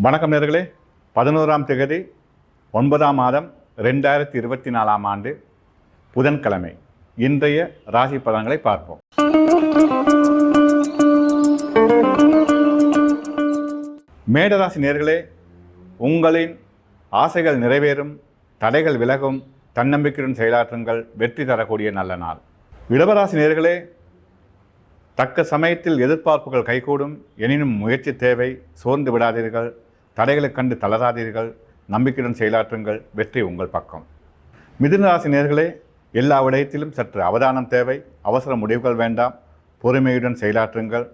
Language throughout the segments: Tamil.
வணக்கம் நேர்களே. பதினோராம் தேதி ஒன்பதாம் மாதம் ரெண்டாயிரத்தி இருபத்தி நாலாம் ஆண்டு புதன்கிழமை. இன்றைய ராசி பலன்களை பார்ப்போம். மேடராசி நேர்களே உங்களின் ஆசைகள் நிறைவேறும் தடைகள் விலகும் தன்னம்பிக்கையுடன் செயலாற்றுங்கள் வெற்றி தரக்கூடிய நல்ல நாள். இடவராசி நேர்களே தக்க சமயத்தில் எதிர்பார்ப்புகள் கைகூடும் எனினும் முயற்சி தேவை சோர்ந்து விடாதீர்கள். தடைகளைக் கண்டு தளராதீர்கள். நம்பிக்கையுடன் செயலாற்றுங்கள். வெற்றி உங்கள் பக்கம். மிதுனராசி நேர்களே எல்லா விடயத்திலும் சற்று அவதானம் தேவை. அவசர முடிவுகள் வேண்டாம். பொறுமையுடன் செயலாற்றுங்கள்.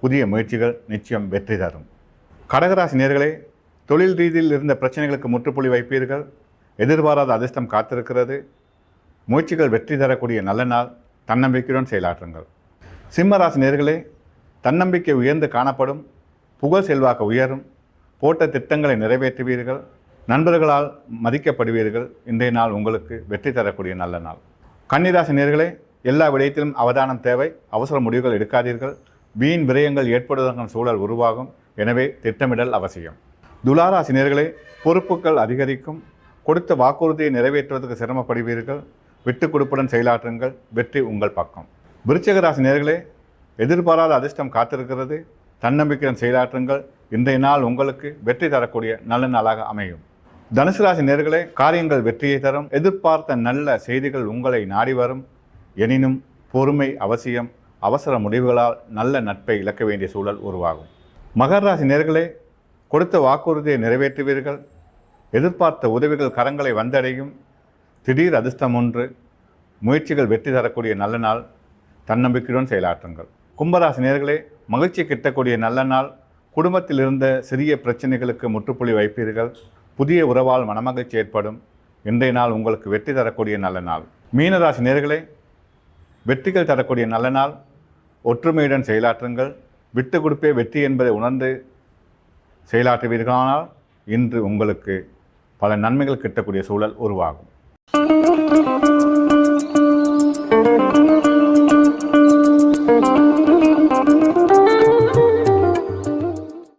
புதிய முயற்சிகள் நிச்சயம் வெற்றி தரும். கடகராசி நேர்களே தொழில் ரீதியில் இருந்த பிரச்சனைகளுக்கு முற்றுப்புள்ளி வைப்பீர்கள். எதிர்பாராத அதிர்ஷ்டம் காத்திருக்கிறது. முயற்சிகள் வெற்றி தரக்கூடிய நல்ல நாள். தன்னம்பிக்கையுடன் செயலாற்றுங்கள். சிம்மராசி நேர்களே தன்னம்பிக்கை உயர்ந்து காணப்படும். புகழ் செல்வாக்கு உயரும். போட்ட திட்டங்களை நிறைவேற்றுவீர்கள் நண்பர்களால் மதிக்கப்படுவீர்கள். இன்றைய நாள் உங்களுக்கு வெற்றி தரக்கூடிய நல்ல நாள். கன்னிராசி நேர்களே எல்லா விடயத்திலும் அவதானம் தேவை. அவசர முடிவுகள் எடுக்காதீர்கள். வீண் விரயங்கள் ஏற்படுவதற்கான சூழல் உருவாகும். எனவே திட்டமிடல் அவசியம். துளாராசி நேர்களே பொறுப்புகள் அதிகரிக்கும். கொடுத்த வாக்குறுதியை நிறைவேற்றுவதற்கு சிரமப்படுவீர்கள். விட்டு கொடுப்புடன் செயலாற்றுங்கள். வெற்றி உங்கள் பக்கம். விருச்சிக நேர்களே எதிர்பாராத அதிர்ஷ்டம் காத்திருக்கிறது. தன்னம்பிக்கையுடன் செயலாற்றுங்கள். இன்றைய நாள் உங்களுக்கு வெற்றி தரக்கூடிய நல்ல நாளாக அமையும். தனுசு ராசி நேர்களே காரியங்கள் வெற்றியை தரும். எதிர்பார்த்த நல்ல செய்திகள் உங்களை நாடி வரும். எனினும் பொறுமை அவசியம். அவசர முடிவுகளால் நல்ல நட்பை இழக்க வேண்டிய சூழல் உருவாகும். மகர ராசி நேர்களே கொடுத்த வாக்குறுதியை நிறைவேற்றுவீர்கள். எதிர்பார்த்த உதவிகள் கரங்களை வந்தடையும். திடீர் அதிர்ஷ்டம் ஒன்று. முயற்சிகள் வெற்றி தரக்கூடிய நல்ல நாள். தன்னம்பிக்கையுடன் செயலாற்றுங்கள். கும்பராசி நேர்களே மகிழ்ச்சி கிட்டக்கூடிய நல்ல நாள். குடும்பத்தில் இருந்த சிறிய பிரச்சனைகளுக்கு முற்றுப்புள்ளி வைப்பீர்கள். புதிய உறவால் மனமகிழ்ச்சி ஏற்படும். இன்றைய நாள் உங்களுக்கு வெற்றி தரக்கூடிய நல்ல நாள். மீனராசி நேர்களே வெற்றிகள் தரக்கூடிய நல்ல நாள். ஒற்றுமையுடன் செயலாற்றுங்கள். விட்டு கொடுப்பே வெற்றி என்பதை உணர்ந்து செயலாற்றுவீர்களானால் இன்று உங்களுக்கு பல நன்மைகள் கிட்டக்கூடிய சூழல் உருவாகும்.